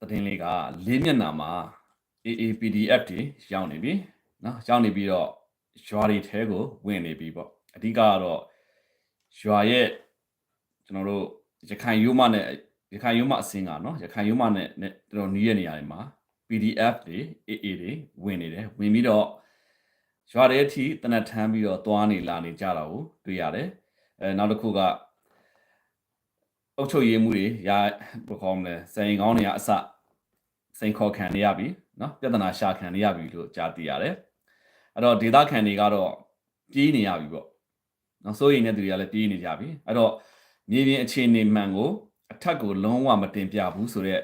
သတင်းလေးကလေးမျက်နှာမှာ AAPDF တွေရောက်နေပြီနော်ရောက်နေပြီးတော့ရွာတွေထဲကိုဝင်နေပြီပေါ့အဓိကကတော့ရွာရဲ့ကျွန်တော်တို့ရခိုင်ရိုးမနဲ့ရခိုင်ရိုးမအစင်းကနော်ရခိုင်ရိုးမနဲ့နဲ့တော်တော်နီးရနေရာတွေမှာ PDF တွေ AA တွေဝင်နေတယ်ဝင်ပြီးတော့ရွာတွေအထိတနက်ထမ်းပြီးတော့သွားနေလာနေကြတာကိုတွေ့ရတယ်အဲနောက်တစ်ခုက အုတ်ချုပ်ရေးမှုတွေရာဘယ်လိုခေါ်မလဲစိန်ကောင်းတွေကအစစိန်ခေါ်ခံနေရပြီနော်ပြဿနာရှာခံနေရပြီလို့ကြားသိရတယ်အဲ့တော့ဒေသခံတွေကတော့ပြေးနေရပြီပေါ့နော်စိုးရိမ်တဲ့သူတွေကလည်းပြေးနေကြပြီအဲ့တော့မြေပြင်အခြေအနေမှန်ကိုအထက်ကိုလုံးဝမတင်ပြဘူးဆိုတော့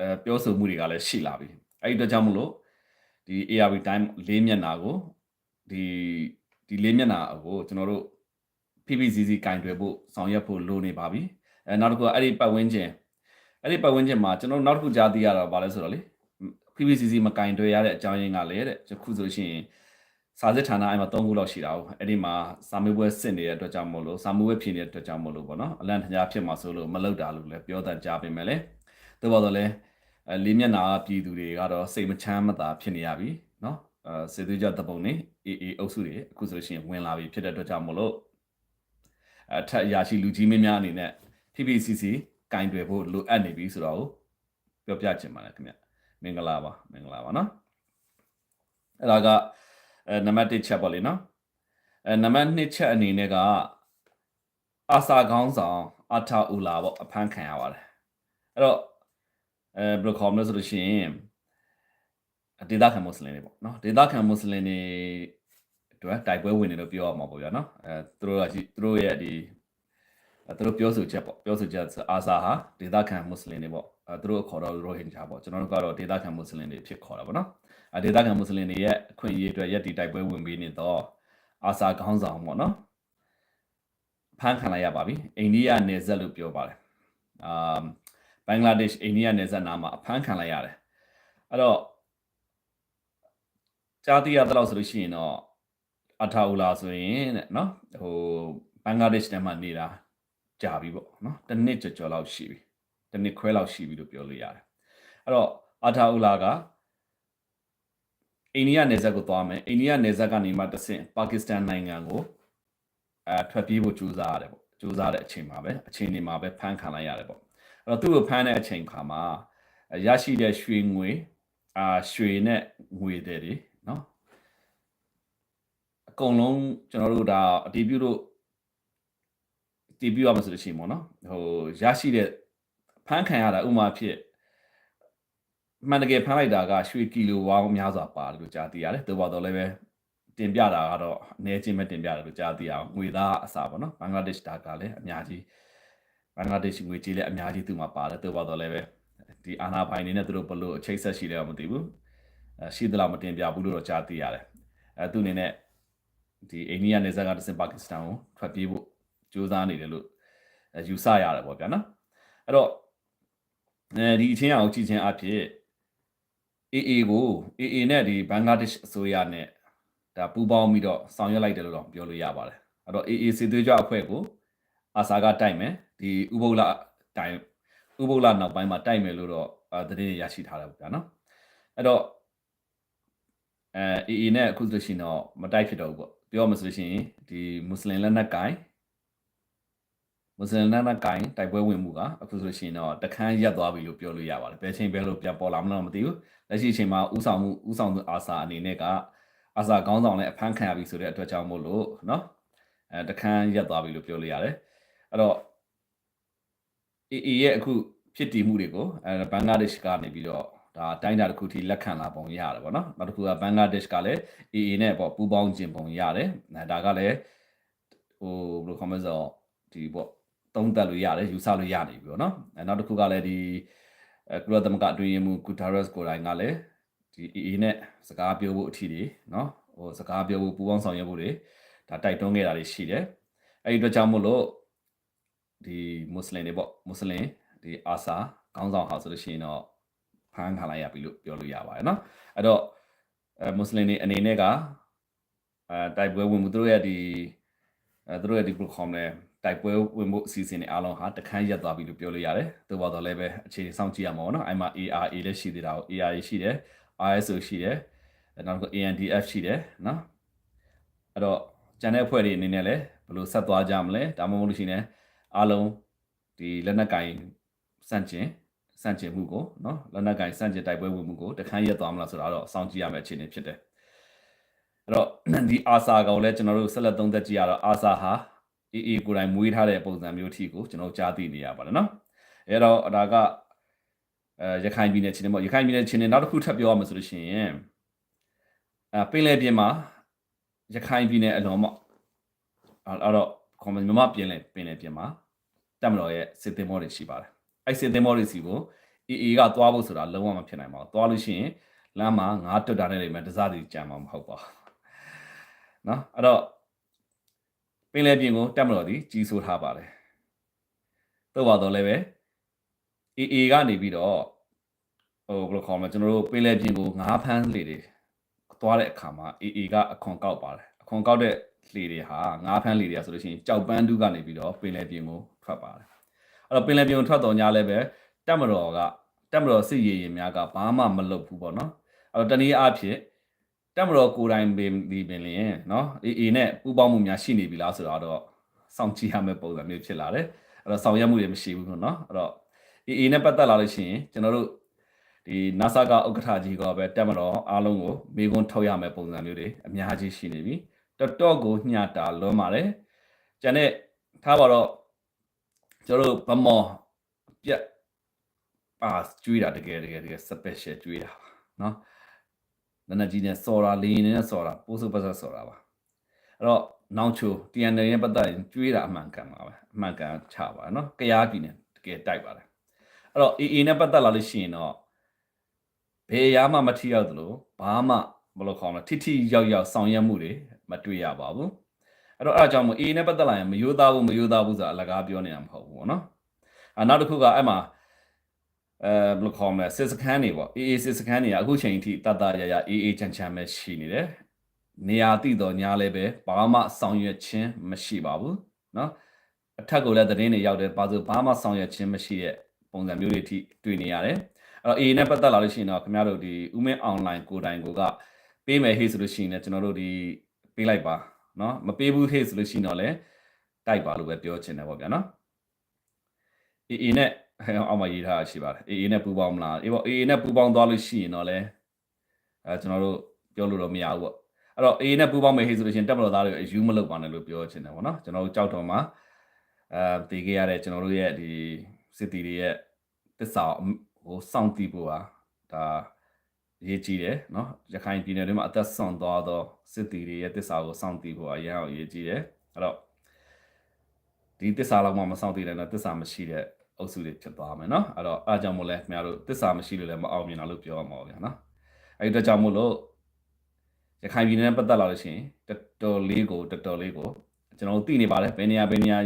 အဲပြောဆိုမှုတွေကလည်းရှိလာပြီအဲ့ဒီအတွက်ကြောင့်မလို့ဒီ ARV time လေးမျက်နှာကိုဒီဒီလေးမျက်နှာကိုကျွန်တော်တို့ PPCC ကင်တွယ်ဖို့ဆောင်ရွက်ဖို့လိုနေပါပြီ အဲနောက်တစ်ခုကအဲ့ဒီပတ်ဝန်းကျင်အဲ့ဒီပတ်ဝန်းကျင်မှာကျွန်တော်နောက်တစ်ခုကြားသိရတာဘာလဲဆိုတော့လေ PPCC မကင်တွယ်ရတဲ့အကြောင်းရင်းကလည်းတဲ့ခုဆိုရှင်စာစစ်ဌာနအဲ့မှာ၃ခုလောက်ရှိတာ哦အဲ့ဒီမှာစာမေးပွဲစစ်နေတဲ့အတွက်ကြောင့်မို့လို့စာမေးပွဲဖြေနေတဲ့အတွက်ကြောင့်မို့လို့ပေါ့နော်အလန့်ထညာဖြစ်မှာဆိုလို့မလောက်တာလို့လည်းပြောတတ်ကြပါမယ်လေသို့ပါတော့လေအဲလေးမျက်နာပြည်သူတွေကတော့စိတ်မချမ်းမသာဖြစ်နေရပြီเนาะအဲစေသူကြတပုံနေအေးအေးအုပ်စုတွေအခုဆိုရှင်ဝင်လာပြီဖြစ်တဲ့အတွက်ကြောင့်မို့လို့အထက်အရာရှိလူကြီးမင်းများအနေနဲ့ ထိပိစီစီကင်တွယ်ဖို့လိုအပ်နေပြီဆိုတော့ပြောပြချင်ပါတယ်ခင်ဗျမင်္ဂလာပါမင်္ဂလာပါနော်အဲ့ဒါကအဲနံပါတ်1ချက်ပေါ့လေနော်အဲနံပါတ်2ချက်အနေနဲ့ကအာစာခေါင်းဆောင်အထာအူလာပေါ့အဖမ်းခံရပါတယ်အဲ့တော့အဲဘယ်လိုခေါ်မလဲဆိုလို့ရှိရင်ဒေသခံမွတ်စလင်တွေပေါ့နော်ဒေသခံမွတ်စလင်တွေတို့ကတိုက်ပွဲဝင်နေလို့ပြောရမှာပေါ့ဗျာနော်အဲသူတို့ကသူတို့ရဲ့ဒီ သူတို့ပြောဆိုချက်ပေါ့ပြောဆိုချက်အာစာဟာဒေသခံမွတ်စလင်တွေပေါ့အဲသူတို့အခေါ်တော့ရိုဟင်ဂျာပေါ့ကျွန်တော်တို့ကတော့ဒေသခံမွတ်စလင်တွေဖြစ်ခေါ်တာပေါ့နော်အဲဒေသခံမွတ်စလင်တွေရဲ့အခွင့်အရေးအတွက်ရက်တီတိုက်ပွဲဝင်ပေးနေတော့အာစာခေါင်းဆောင်ပေါ့နော်ဖမ်းခံလိုက်ရပါပြီအိန္ဒိယနယ်စပ်လို့ပြောပါတယ်အာဘင်္ဂလားဒေ့ရှ်အိန္ဒိယနယ်စပ်နားမှာအဖမ်းခံလိုက်ရတယ်အဲ့တော့ကြားသိရတဲ့လောက်ဆိုလို့ရှိရင်တော့အထာဦးလာဆိုရင်တဲ့နော်ဟိုဘင်္ဂလားဒေ့ရှ်ထဲမှာနေတာ ကြာပြီပေါ့နော်တစ်နှစ်ကျော်ကျော်လောက်ရှိပြီတစ်နှစ်ခွဲလောက်ရှိပြီလို့ပြောလို့ရတယ်အဲ့တော့အထာဦးလာကအိန္ဒိယနယ်စပ်ကိုသွားမယ်အိန္ဒိယနယ်စပ်ကနေမှတဆင့်ပါကစ္စတန်နိုင်ငံကိုအဲထွက်ပြေးဖို့ကြိုးစားရတယ်ပေါ့ကြိုးစားတဲ့အချိန်မှာပဲအချိန်ဒီမှာပဲဖမ်းခံလိုက်ရတယ်ပေါ့အဲ့တော့သူ့ကိုဖမ်းတဲ့အချိန်ခါမှာရရှိတဲ့ရွှေငွေအာရွှေနဲ့ငွေတွေတွေနော်အကုန်လုံးကျွန်တော်တို့ဒါအတီးပြုလို့ တည်ပြရမှာဆိုလို့ရှိရင်ပေါ့နော်ဟိုရရှိတဲ့ဖမ်းခံရတာဥမာဖြစ်မှန်တကယ်ဖမ်းလိုက်တာကရွှေကီလိုဝါးများစွာပါတယ်လို့ကြားသိရတယ်သို့ပါတော့လည်းပဲတင်ပြတာကတော့အနေချင်းပဲတင်ပြတယ်လို့ကြားသိရအောင်ငွေသားအစားပေါ့နော်ဘင်္ဂလားဒေ့ရှ်တာကလည်းအများကြီးဘင်္ဂလားဒေ့ရှ်ငွေကြေးလည်းအများကြီးသူ့မှာပါတယ်သို့ပါတော့လည်းပဲဒီအာနာပိုင်နေနဲ့သူတို့ဘလို့အချိတ်ဆက်ရှိတယ်မသိဘူးအဲရှိသလားမတင်ပြဘူးလို့တော့ကြားသိရတယ်အဲသူအနေနဲ့ဒီအိန္ဒိယနယ်စပ်ကတစင်ပါကစ္စတန်ကိုထွက်ပြေးဖို့ စူးစမ်းနေတယ်လို့ယူဆရတယ်ပေါ့ဗျာနော်အဲ့တော့အဲဒီအချင်းအောင်ကြည့်ချင်းအဖြစ် AA ကို AA နဲ့ဒီဘင်္ဂလားဒေ့ရှ်အစိုးရနဲ့ဒါပူးပေါင်းပြီးတော့ဆောင်ရွက်လိုက်တယ်လို့တော့ပြောလို့ရပါတယ်အဲ့တော့ AA စစ်သွေးကြွအဖွဲ့ကိုအာစာကတိုက်မယ်ဒီဥပုပ်လတိုင်ဥပုပ်လနောက်ပိုင်းမှာတိုက်မယ်လို့တော့သတင်းရရှိထားတယ်ဗျာနော်အဲ့တော့အဲ AA နဲ့အခုဆိုရှင်တော့မတိုက်ဖြစ်တော့ဘူးပေါ့ပြောမှဆိုလို့ရှိရင်ဒီမွတ်စလင်လက်နက်ကိုင် မွတ်စလင်လက်နက်ကိုင်တိုက်ပွဲဝင်မှုကအခုဆိုရှင်တော့တခန်းရပ်သွားပြီလို့ပြောလို့ရပါတယ်ဘယ်ချိန်ပဲလို့ပြန်ပေါ်လာမလို့မသိဘူးလက်ရှိအချိန်မှာဥဆောင်မှုဥဆောင်သူအာစာအနေနဲ့ကအာစာကောင်းဆောင်နဲ့အဖမ်းခံရပြီဆိုတဲ့အတွက်ကြောင့်မို့လို့နော်အဲတခန်းရပ်သွားပြီလို့ပြောလို့ရတယ်အဲ့တော့ AA ရဲ့အခုဖြစ်တည်မှုတွေကိုအဲဘင်္ဂလားဒေ့ရှ်ကနေပြီးတော့ဒါတိုင်းတာတစ်ခုထိလက်ခံလာပုံရတယ်ပေါ့နော်နောက်တစ်ခုကဘင်္ဂလားဒေ့ရှ်ကလည်း AA နဲ့ပေါ့ပူးပေါင်းခြင်းပုံရတယ်ဒါကလည်းဟိုဘယ်လိုခေါ်မလဲဆိုတော့ဒီပေါ့ သုံးသပ်လို့ရတယ်ယူဆလို့ရနေပြီပေါ့နော်အဲနောက်တစ်ခုကလည်းဒီအဲကုလသမဂ္ဂအတွင်းရေးမှူးဂူတာရက်စ်ကိုယ်တိုင်ကလည်းဒီ AA နဲ့စကားပြောဖို့အထီတွေနော်ဟိုစကားပြောဖို့ပူးပေါင်းဆောင်ရွက်ဖို့တွေဒါတိုက်တွန်းခဲ့တာတွေရှိတယ်အဲဒီအတွက်ကြောင့်မို့လို့ဒီမွတ်စလင်တွေပေါ့မွတ်စလင်ဒီအာဆာခေါင်းဆောင်ဟာဆိုလို့ရှိရင်တော့ဖမ်းခံလိုက်ရပြီလို့ပြောလို့ရပါတယ်เนาะအဲ့တော့အဲမွတ်စလင်တွေအနေနဲ့ကအဲတိုက်ပွဲဝင်မှုသူတို့ရဲ့ဒီအဲသူတို့ရဲ့ဒီ program လဲ တိုက်ပွဲဝင်မှုအစီအစဉ်တွေအားလုံးဟာတခန်းရက်သွားပြီလို့ပြောလို့ရတယ်။သို့တော်လည်းပဲအခြေအနေစောင့်ကြည့်ရမှာပေါ့နော်။အဲ့မှာ ARA လည်းရှိသေးတာကို ARA ရှိတယ်။ ISO ရှိတယ်။နောက်တစ်ခု ANDF ရှိတယ်နော်။အဲ့တော့ကျန်တဲ့အဖွဲ့တွေအနေနဲ့လည်းဘယ်လိုဆက်သွားကြမလဲ။ဒါမှမဟုတ်လို့ရှိရင်အားလုံးဒီလက်နက်ကင်စန့်ကျင်စန့်ကျင်မှုကိုနော်လက်နက်ကင်စန့်ကျင်တိုက်ပွဲဝင်မှုကိုတခန်းရက်သွားမလားဆိုတာတော့စောင့်ကြည့်ရမယ့်အခြေအနေဖြစ်တယ်။အဲ့တော့ဒီအာဆာကောင်လည်းကျွန်တော်တို့ဆက်လက်သုံးသက်ကြည့်ရတော့အာဆာဟာ အေးအေးကိုယ်တိုင်မွေးထားတဲ့ပုံစံမျိုးအထိကိုကျွန်တော်ကြားသိနေရပါတယ်နော်အဲ့တော့ဒါကအဲရခိုင်ပြည်နယ်ချင်းနေပေါ့ရခိုင်ပြည်နယ်ချင်းနေနောက်တစ်ခုထပ်ပြောရမှာဆိုလို့ရှိရင်အဲပင်လယ်ပြင်မှာရခိုင်ပြည်နယ်အလွန်ပေါ့အဲ့တော့ကွန်မန်မြမပြင်လယ်ပင်လယ်ပြင်မှာတက်မတော်ရဲ့စစ်သင်္ဘောတွေရှိပါတယ်အဲ့စစ်သင်္ဘောတွေစီကိုအေးအေးကသွားဖို့ဆိုတာလုံးဝမဖြစ်နိုင်ပါဘူးသွားလို့ရှိရင်လမ်းမှာငါးတွတ်တာနဲ့နေမှာတစားစီကြံမှာမဟုတ်ပါဘူးနော်အဲ့တော့ ပင်လယ်ပြင်ကိုတက်မတော်သည်ကြီးစိုးထားပါတယ်။သို့ပါတော့လည်းပဲ AA ကနေပြီးတော့ဟိုဘယ်လိုခေါ်မလဲကျွန်တော်တို့ပင်လယ်ပြင်ကိုငါးဖမ်းလေတွေသွားတဲ့အခါမှာ AA ကအခွန်ကောက်ပါတယ်။အခွန်ကောက်တဲ့လေတွေဟာငါးဖမ်းလေတွေကဆိုလို့ရှိရင်ကြောက်ပန်းတူးကနေပြီးတော့ပင်လယ်ပြင်ကိုထွက်ပါတယ်။အဲ့တော့ပင်လယ်ပြင်ကိုထွက်တော့ညာလည်းပဲတက်မတော်ကတက်မတော်စစ်ရေးရင်များကဘာမှမလုပ်ဘူးပေါ့နော်။အဲ့တော့တနည်းအားဖြင့် တက်မတော်ကိုယ်တိုင်ပင်ဒီပင်လျင်เนาะအေအေနဲ့ပူပေါင်းမှုများရှိနေပြီလားဆိုတော့စောင့်ကြည့်ရမယ့်ပုံစံမျိုးဖြစ်လာတယ်အဲ့တော့ဆောင်ရွက်မှုတွေမရှိဘူးเนาะအဲ့တော့အေအေနဲ့ပတ်သက်လာလို့ရှိရင်ကျွန်တော်တို့ဒီ NASA ကဥက္ကဋ္ဌကြီးကပဲတက်မတော်အားလုံးကိုမေခွန်းထုတ်ရမယ့်ပုံစံမျိုးတွေအများကြီးရှိနေပြီတော်တော်ကိုညှတာလွန်ပါတယ်ကျန်တဲ့ထားပါတော့ကျွန်တော်တို့ဗမော်ပြက်ပါကျွေးတာတကယ်တကယ်တကယ် special ကျွေးတာပါเนาะ နနကြီးနဲ့စော်တာလင်းနဲ့စော်တာပိုးစုပတ်ဆက်စော်တာပါအဲ့တော့နောင်ချို TNL ရဲ့ပတ်သက်ရင်ကျွေးတာအမှန်ကန်ပါပဲအမှန်ကန်ချပါနော်ကြရားပြည်နယ်တကယ်တိုက်ပါတယ်အဲ့တော့ AA နဲ့ပတ်သက်လာလို့ရှိရင်တော့ဘယ်ရမှမထိရောက်သလိုဘာမှဘယ်လိုခေါ်မလဲထိထိရောက်ရောက်ဆောင်ရွက်မှုတွေမတွေ့ရပါဘူးအဲ့တော့အဲ့ဒါကြောင့်မို့ AA နဲ့ပတ်သက်လာရင်မယိုးသားဘူးမယိုးသားဘူးဆိုတာအလကားပြောနေတာမဟုတ်ဘူးပေါ့နော်အဲ့နောက်တစ်ခုကအဲ့မှာ အဲဘယ်လိုခေါ်မလဲစစ်စခန်းတွေပေါ့ AA စစ်စခန်းတွေကအခုချိန်ထိတတ်တရရ AA ချမ်းချမ်းပဲရှိနေတယ်နေရာတိတော်ညာလည်းပဲဘာမှဆောင်ရွက်ခြင်းမရှိပါဘူးเนาะအထက်ကလည်းသတင်းတွေရောက်တယ်ဘာလို့ဘာမှဆောင်ရွက်ခြင်းမရှိတဲ့ပုံစံမျိုးတွေအထိတွေ့နေရတယ်အဲ့တော့ AA နဲ့ပတ်သက်လာလို့ရှိရင်တော့ခင်ဗျားတို့ဒီဥမင်း online ကိုတိုင်ကိုကပေးမယ်ဟေ့ဆိုလို့ရှိရင်လည်းကျွန်တော်တို့ဒီပေးလိုက်ပါเนาะမပေးဘူးဟေ့ဆိုလို့ရှိရင်တော့လည်းတိုက်ပါလို့ပဲပြောချင်တယ်ပေါ့ဗျာเนาะ AA နဲ့ အောက်မှာရေးထားတာရှိပါတယ် AA နဲ့ပူပေါင်းမလားအေးပေါ့ AA နဲ့ပူပေါင်းသွားလို့ရှိရင်တော့လေအဲကျွန်တော်တို့ပြောလို့တော့မရဘူးပေါ့အဲ့တော့ AA နဲ့ပူပေါင်းမယ်ဟေ့ဆိုလို့ရှိရင်တက်မလို့သားတွေအယူမလုပ်ပါနဲ့လို့ပြောချင်တယ်ပေါ့နော်ကျွန်တော်တို့ကြောက်တော်မှာအဲတည်ခဲ့ရတဲ့ကျွန်တော်တို့ရဲ့ဒီစစ်တီတွေရဲ့တစ္ဆာဟိုစောင့်တည်ဖို့ဟာဒါရေးကြည့်တယ်နော်ရခိုင်ပြည်နယ်ထဲမှာအသက်ဆုံးသွားသောစစ်တီတွေရဲ့တစ္ဆာကိုစောင့်တည်ဖို့ဟာရဟောရေးကြည့်တယ်အဲ့တော့ဒီတစ္ဆာလောက်မှမစောင့်တည်နိုင်တော့တစ္ဆာမရှိတဲ့ အုပ်စုတွေဖြစ်သွားမယ်နော်အဲ့တော့အားကြောင့်မို့လဲခင်ဗျားတို့တစ္ဆာမရှိလို့လည်းမအောင်မြင်တာလို့ပြောရမှာပါဗျာနော်အဲ့ဒီတော့ကြောင့်မို့လို့ရခိုင်ပြည်နယ်နဲ့ပတ်သက်လာလို့ရှိရင်တော်တော်လေးကိုတော်တော်လေးကိုကျွန်တော်တို့သိနေပါတယ်ဘယ်နေရာဘယ်နေရာ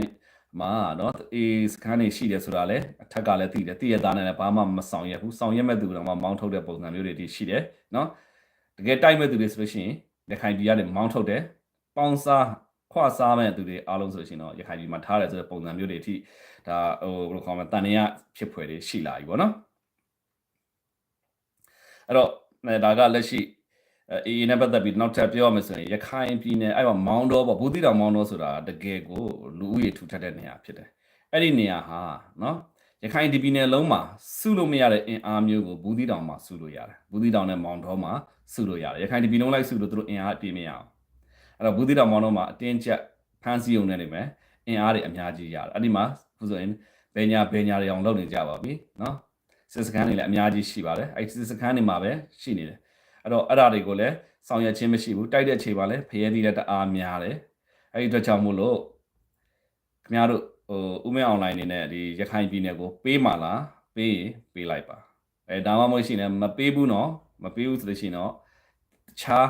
မှာနော်အေးစကန်နေရှိတယ်ဆိုတာလဲအထက်ကလည်းသိတယ်သိရတာနဲ့လည်းဘာမှမဆောင်ရဘူးဆောင်ရမဲ့သူတော့မှမောင်းထုတ်တဲ့ပုံစံမျိုးတွေတိရှိတယ်နော်တကယ်တိုက်မဲ့သူတွေဆိုလို့ရှိရင်ရခိုင်ပြည်ကနေမောင်းထုတ်တယ်ပေါင်းစား ခွစားမဲ့သူတွေအားလုံးဆိုရှင်တော့ရခိုင်ပြည်မှာထားတယ်ဆိုတဲ့ပုံစံမျိုးတွေအထိဒါဟိုဘယ်လိုခေါ်မလဲတန်နေရဖြစ်ဖွယ်တွေရှိလာပြီပေါ့နော်အဲ့တော့ဒါကလက်ရှိအေးနဲ့ပတ်သက်ပြီးနောက်ထပ်ပြောရမယ်ဆိုရင်ရခိုင်ပြည်နယ်အဲ့မှာမောင်းတော့ပေါ့ဘူးတိတောင်မောင်းတော့ဆိုတာတကယ်ကိုလူဦးရေထူထပ်တဲ့နေရာဖြစ်တယ်အဲ့ဒီနေရာဟာနော်ရခိုင်ဒီပြည်နယ်လုံးမှာစုလို့မရတဲ့အင်အားမျိုးကိုဘူးတိတောင်မှာစုလို့ရတယ်ဘူးတိတောင်နဲ့မောင်းတော့မှာစုလို့ရတယ်ရခိုင်ဒီပြည်လုံးလိုက်စုလို့သူတို့အင်အားအပြည့်မရအောင် အဲ့တော့ဘူးတိတောင်မောင်းတော့မှာအတင်းကျပ်ဖမ်းဆီးုံနဲ့နေမယ်အင်အားတွေအများကြီးရတယ်အဲ့ဒီမှာဆိုရင်ဘယ်ညာဘယ်ညာတွေအောင်လုပ်နေကြပါပြီနော်စစ်စခန်းတွေလည်းအများကြီးရှိပါတယ်အဲ့စစ်စခန်းတွေမှာပဲရှိနေတယ်အဲ့တော့အဲ့ဒါတွေကိုလည်းဆောင်ရွက်ခြင်းမရှိဘူးတိုက်တဲ့ချိန်မှာလည်းဖျဲသီးတဲ့တအားများတယ်အဲ့ဒီအတွက်ကြောင့်မို့လို့ခင်ဗျားတို့ဟိုဥမဲအွန်လိုင်းနေနဲ့ဒီရခိုင်ပြည်နယ်ကိုပေးမှလားပေးရင်ပေးလိုက်ပါအဲဒါမှမဟုတ်ရှိရင်မပေးဘူးနော်မပေးဘူးဆိုလို့ရှိရင်တော့တခြား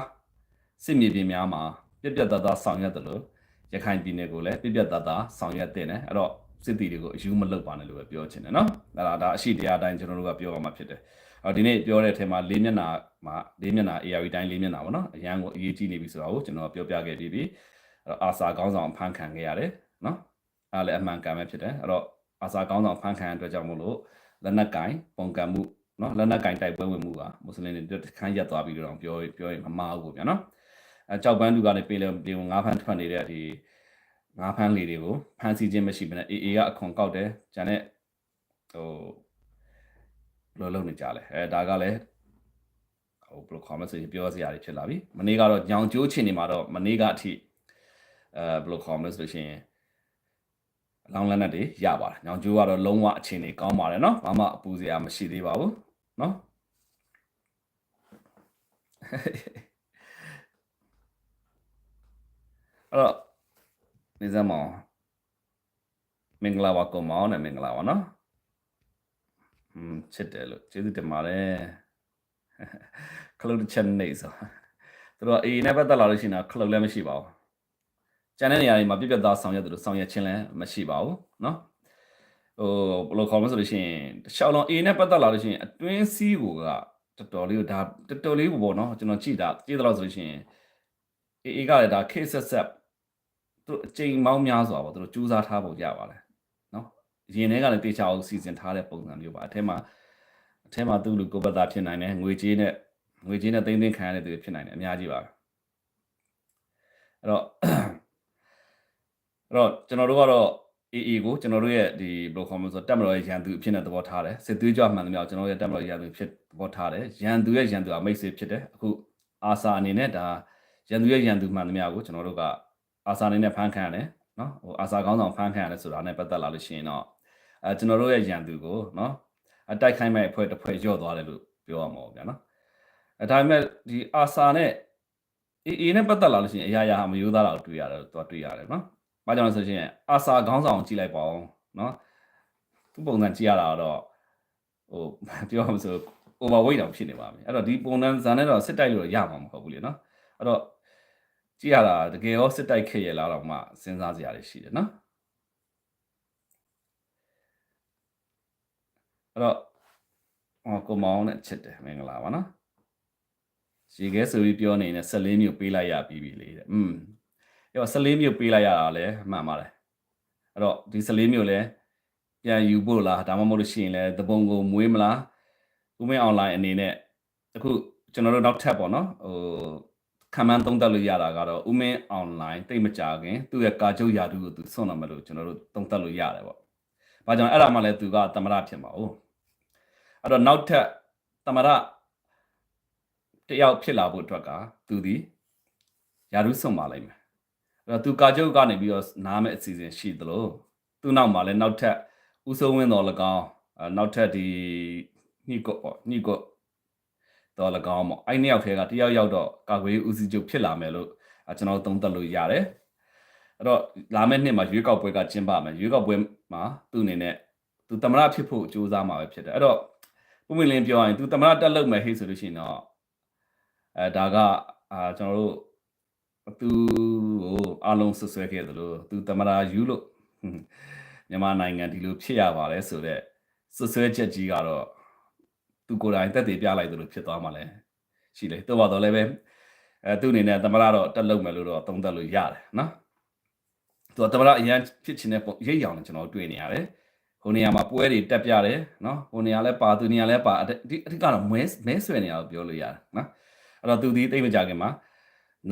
စစ်မြေပြင်များမှာ ပြက်ပြက်သားသားဆောင်ရွက်တယ်လို့ရခိုင်ပြည်နယ်ကိုလည်းပြက်ပြက်သားသားဆောင်ရွက်တဲ့နဲ့အဲ့တော့စစ်တီတွေကိုအယူမလုပ်ပါနဲ့လို့ပဲပြောချင်တယ်နော်အဲ့ဒါဒါအရှိတရားအတိုင်းကျွန်တော်တို့ကပြောရမှာဖြစ်တယ်အော်ဒီနေ့ပြောတဲ့အထက်မှာလေးမျက်နှာမှာလေးမျက်နှာ ARV တိုင်းလေးမျက်နှာပေါ့နော်အရန်ကိုအရေးကြီးနေပြီဆိုတာကိုကျွန်တော်ပြောပြခဲ့ပြီးပြီအဲ့တော့အာစာကောင်းဆောင်ဖန်ခံခဲ့ရတယ်နော်အဲ့လည်းအမှန်ကန်ပဲဖြစ်တယ်အဲ့တော့အာစာကောင်းဆောင်ဖန်ခံရတဲ့အတွက်ကြောင့်မို့လို့လက်နက်ကင်ပုံကံမှုနော်လက်နက်ကင်တိုက်ပွဲဝင်မှုကမွတ်စလင်တွေတခန်းရက်သွားပြီးတော့ပြောပြောရင်မမှားဘူးပေါ့ဗျာနော် အဲကြောက်ပန်းသူကနေပေးလေဒီငါးဖန်းထွက်နေတဲ့ဒီငါးဖန်းလေးတွေကိုဖမ်းဆီးခြင်းမရှိဘဲနဲ့ AA ကအခွန်ကောက်တယ်ဂျန်တဲ့ဟိုဘယ်လိုလုပ်နေကြလဲအဲဒါကလည်းဟိုဘယ်လိုခေါ်မလဲဆိုရင်ပြောစရာတွေဖြစ်လာပြီမနေ့ကတော့ညောင်ကျိုးချင်နေမှာတော့မနေ့ကအထိအဲဘယ်လိုခေါ်မလဲဆိုလို့ရှိရင်အလောင်းလက်နက်တွေရပါတယ်ညောင်ကျိုးကတော့လုံးဝအခြေအနေကောင်းပါတယ်เนาะဘာမှအပူစရာမရှိသေးပါဘူးเนาะ အဲ့တော့နေစမ်းမအောင်မင်္ဂလာပါကောမောင်းနဲ့မင်္ဂလာပါနော်อืมချစ်တယ်လို့ကျေးဇူးတင်ပါတယ်ခလုတ်တစ်ချက်နေဆိုသူတို့အေးနဲ့ပတ်သက်လာလို့ရှိရင်တော့ခလုတ်လည်းမရှိပါဘူးကျန်တဲ့နေရာတွေမှာပြပြသားဆောင်ရွက်သူတို့ဆောင်ရွက်ခြင်းလည်းမရှိပါဘူးเนาะဟိုဘယ်လိုခေါ်မလဲဆိုလို့ရှိရင်တစ်ချောင်းလုံးအေးနဲ့ပတ်သက်လာလို့ရှိရင်အတွင်းစီးကိုကတော်တော်လေးကိုဒါတော်တော်လေးကိုပေါ့နော်ကျွန်တော်ကြည့်တာကြည့်တော့ဆိုလို့ရှိရင်အေးအေးကလည်းဒါ case set set သူတို့အချိန်မောင်းများစွာပေါ့သူတို့စူးစမ်းထားပုံကြပါလေနော်ရင်ထဲကလည်းတေချာအောင်စီစဉ်ထားတဲ့ပုံစံမျိုးပါအထက်မှာအထက်မှာသူ့လူကိုယ်ပတ်သားဖြစ်နိုင်တယ်ငွေကြေးနဲ့ငွေကြေးနဲ့တင်းတင်းခံရတဲ့သူတွေဖြစ်နိုင်တယ်အများကြီးပါပဲအဲ့တော့အဲ့တော့ကျွန်တော်တို့ကတော့ AA ကိုကျွန်တော်တို့ရဲ့ဒီဘယ်လိုခေါ်မလဲဆိုတော့တက်မတော်ရဲ့ရန်သူအဖြစ်နဲ့သဘောထားတယ်စစ်သွေးကြွမှန်သမျှကိုကျွန်တော်တို့ရဲ့တက်မတော်ရဲ့ရန်သူဖြစ်သဘောထားတယ်ရန်သူရဲ့ရန်သူကမိတ်ဆွေဖြစ်တယ်အခုအာစာအနေနဲ့ဒါရန်သူရဲ့ရန်သူမှန်သမျှကိုကျွန်တော်တို့က အာစာအနေနဲ့ဖန်ခံရတယ်နော်ဟိုအာစာကောင်းဆောင်ဖန်ခံရတယ်ဆိုတာနဲ့ပတ်သက်လာလို့ရှိရင်တော့အဲကျွန်တော်တို့ရဲ့ရန်သူကိုနော်အတိုက်ခိုက်မဲ့အဖွဲ့တစ်ဖွဲ့ညော့သွားတယ်လို့ပြောရမှာပေါ့ဗျာနော်အဲဒါပေမဲ့ဒီအာစာနဲ့အေးအေးနဲ့ပတ်သက်လာလို့ရှိရင်အရာရာမယိုးသားတာကိုတွေ့ရတယ်တော့တွေ့ရတယ်နော်။ဘာကြောင့်လဲဆိုရင်အာစာခေါင်းဆောင်ကြည့်လိုက်ပါဦးနော်။သူ့ပုံစံကြည့်ရတာတော့ဟိုပြောရမလို့ overweight တောင်ဖြစ်နေပါပြီ။အဲ့တော့ဒီပုံစံဇာနဲ့တော့စစ်တိုက်လို့ရမှာမဟုတ်ဘူးလေနော်။အဲ့တော့ ကြည့်ရတာတကယ်ရောစစ်တိုက်ခဲ့ရလားတော့မှစဉ်းစားစရာတွေရှိတယ်နော်အဲ့တော့ဟောကိုမောင်နဲ့ချစ်တယ်မင်္ဂလာပါနော်ရေခဲဆိုပြီးပြောနေနေ14မြို့ပေးလိုက်ရပြီးပြီလေတဲ့อืมအဲ့တော့14မြို့ပေးလိုက်ရတာလည်းမှန်ပါတယ်အဲ့တော့ဒီ14မြို့လည်းပြန်ယူဖို့လားဒါမှမဟုတ်လို့ရှိရင်လည်းသဘုံကိုမွေးမလားဦးမင်းအွန်လိုင်းအနေနဲ့အခုကျွန်တော်တို့နောက်ထပ်ပေါ့နော်ဟို ခံမှန်းသုံးသပ်လို့ရတာကတော့ဥမင်းအွန်လိုင်းတိတ်မကြခင်သူ့ရဲ့ကာချုပ်ယာတုကိုသူဆွန့်လာမယ်လို့ကျွန်တော်တို့သုံးသပ်လို့ရတယ်ပေါ့။ဘာကြောင့်အဲ့ဒါမှလည်းသူကသမရဖြစ်မှာ哦။အဲ့တော့နောက်ထပ်သမရတယောက်ဖြစ်လာဖို့အတွက်ကသူဒီယာတုဆွန့်ပါလိမ့်မယ်။အဲ့တော့သူကာချုပ်ကနေပြီးတော့နားမဲ့အစီအစဉ်ရှိသလိုသူ့နောက်မှာလည်းနောက်ထပ်ဥဆုံးဝင်းတော်၎င်းနောက်ထပ်ဒီညိကောညိကော တော့၎င်းပေါ့အဲ့နှစ်ယောက်ထဲကတယောက်ယောက်တော့ကာကွယ်ရေးဦးစီးချုပ်ဖြစ်လာမယ်လို့ကျွန်တော်သုံးသပ်လို့ရတယ်အဲ့တော့လာမယ့်နှစ်မှာရွေးကောက်ပွဲကကျင်းပမယ်ရွေးကောက်ပွဲမှာသူ့အနေနဲ့သူသမရဖြစ်ဖို့ကြိုးစားမှာပဲဖြစ်တယ်အဲ့တော့ပုံမင်းလင်းပြောရင်သူသမရတက်လုပ်မယ်ဟိဆိုလို့ရှိရင်တော့အဲဒါကအာကျွန်တော်တို့သူကိုအလုံးဆွဆွဲခဲ့သလိုသူသမရယူလို့မြန်မာနိုင်ငံဒီလိုဖြစ်ရပါတယ်ဆိုတော့ဆွဆွဲချက်ကြီးကတော့ သူကိုယ်တိုင်တက်တည်ပြလိုက်သလိုဖြစ်သွားမှလည်းရှိလေတော့ပါတော့လည်းပဲအဲသူ့အနေနဲ့သမရတော့တက်လုံမယ်လို့တော့သုံးသပ်လို့ရတယ်နော်သူကသမရအရင်ဖြစ်ချင်တဲ့ပုံရိပ်ရောင်ကျွန်တော်တွေ့နေရတယ်ဟိုနေရာမှာပွဲတွေတက်ပြတယ်နော်ဟိုနေရာလဲပါသူနေရာလဲပါဒီအထက်ကတော့မဲမဲဆွဲနေအောင်ပြောလို့ရတယ်နော်အဲ့တော့သူဒီတိတ်မကြခင်မှာ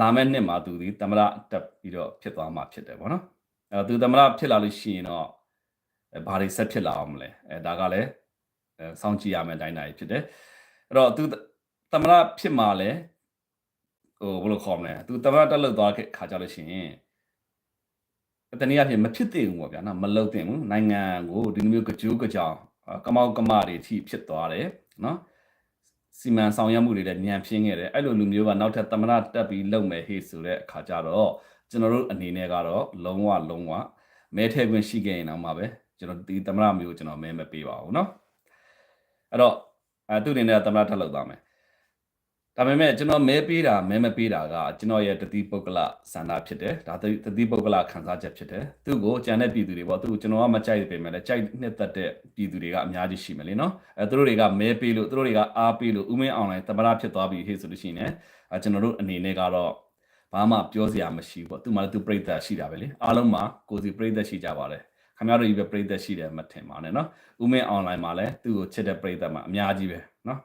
လာမယ့်နှစ်မှာသူဒီသမရတက်ပြီးတော့ဖြစ်သွားမှာဖြစ်တယ်ပေါ့နော်အဲ့တော့သူသမရဖြစ်လာလို့ရှိရင်တော့ဘာတွေဆက်ဖြစ်လာအောင်မလဲအဲဒါကလည်းအဲ စောင့်ကြည့်ရမယ့်အတိုင်းအတာဖြစ်တယ်အဲ့တော့သူသမရဖြစ်မှာလဲဟိုဘယ်လိုခေါ်မလဲသူသမရတက်လို့သွားခဲ့ခါကြလို့ရှိရင်တနည်းအားဖြင့်မဖြစ်သင့်ဘူးပေါ့ဗျာနော်မလုပ်သင့်ဘူးနိုင်ငံကိုဒီလိုမျိုးကြိုးကြောင်ကမောက်ကမတွေအထိဖြစ်သွားတယ်နော်စီမံဆောင်ရွက်မှုတွေလည်းညံပြင်းခဲ့တယ်အဲ့လိုလူမျိုးကနောက်ထပ်သမရတက်ပြီးလုပ်မယ်ဟေ့ဆိုတဲ့အခါကျတော့ကျွန်တော်တို့အနေနဲ့ကတော့လုံးဝလုံးဝမဲထဲခွင့်ရှိခဲ့ရင်တော့မှပဲကျွန်တော်ဒီသမရမျိုးကျွန်တော်မဲမပေးပါဘူးเนาะ အဲ့တော့အဲသူ့အနေနဲ့သမရထပ်လုပ်သွားမယ်ဒါပေမဲ့ကျွန်တော်မဲပေးတာမဲမပေးတာကကျွန်တော်ရဲ့တတိပုဂ္ဂလစန္ဒဖြစ်တယ်ဒါတတိပုဂ္ဂလခံစားချက်ဖြစ်တယ်သူ့ကိုကြံတဲ့ပြည်သူတွေပေါ့သူ့ကိုကျွန်တော်ကမကြိုက်ပေမဲ့လည်းကြိုက်နှစ်သက်တဲ့ပြည်သူတွေကအများကြီးရှိမယ်လေနော်အဲသူတို့တွေကမဲပေးလို့သူတို့တွေကအားပေးလို့ဥမင်းအောင်လိုင်းသမရဖြစ်သွားပြီဟေ့ဆိုလို့ရှိရင်အဲကျွန်တော်တို့အနေနဲ့ကတော့ဘာမှပြောစရာမရှိဘူးပေါ့သူမှလည်းသူပြိသက်ရှိတာပဲလေအားလုံးမှာကိုစီပြိသက်ရှိကြပါတယ် ခင်ဗျားတို့ကြီးပဲပြိသက်ရှိတယ်မထင်ပါနဲ့နော်ဥမင်း online မှာလည်းသူ့ကိုချစ်တဲ့ပြိသက်မှာအများကြီးပဲနော်